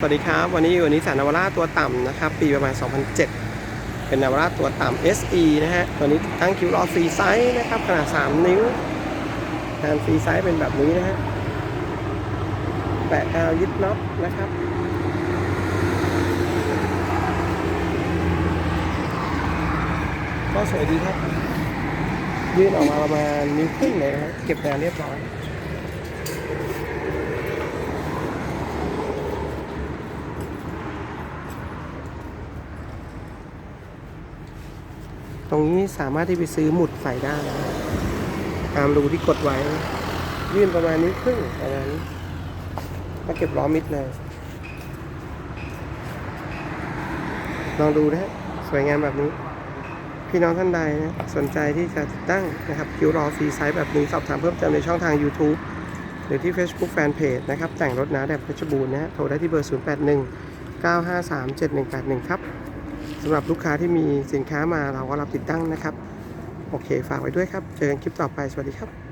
สวัสดีครับ วันนี้อยู่นิสสันนาวาร่าตัวต่ำนะครับ ปีประมาณ 2007 เป็นนาวาร่าตัวต่ำ SE นะฮะตัวนี้ตั้งคิวรอฟรีไซส์นะครับ ขนาด 3 นิ้วงานฟรีไซส์เป็นแบบนี้นะฮะแปะกาวยึดน็อตนะครับ ก็สวยดีครับ ยื่นออกมาประมาณนิ้วครึ่งเลยนะฮะเก็บงานเรียบร้อย ตรงนี้สามารถที่ไปซื้อหมุดใส่ได้ตามรูที่กดไว้ ยื่นประมาณนิ้ครึ่งประมาณนี้มาเก็บล้อมิดเลย ลองดูนะ สวยงามแบบนี้ พี่น้องท่านใดนะสนใจที่จะติดตั้งนะครับคิวรอฟรีไซส์แบบนี้ สอบถามเพิ่มเติมในช่องทาง YouTube หรือที่ Facebook Fanpage นะครับ แต่งรถนาแดบเพชรบูรณ์นะฮะโทรได้ที่เบอร์ 081 953 7181 ครับ สำหรับลูกค้าที่มีสินค้ามาเราก็รับติดตั้งนะครับ โอเค ฝากไว้ด้วยครับ เจอกันคลิปต่อไป สวัสดีครับ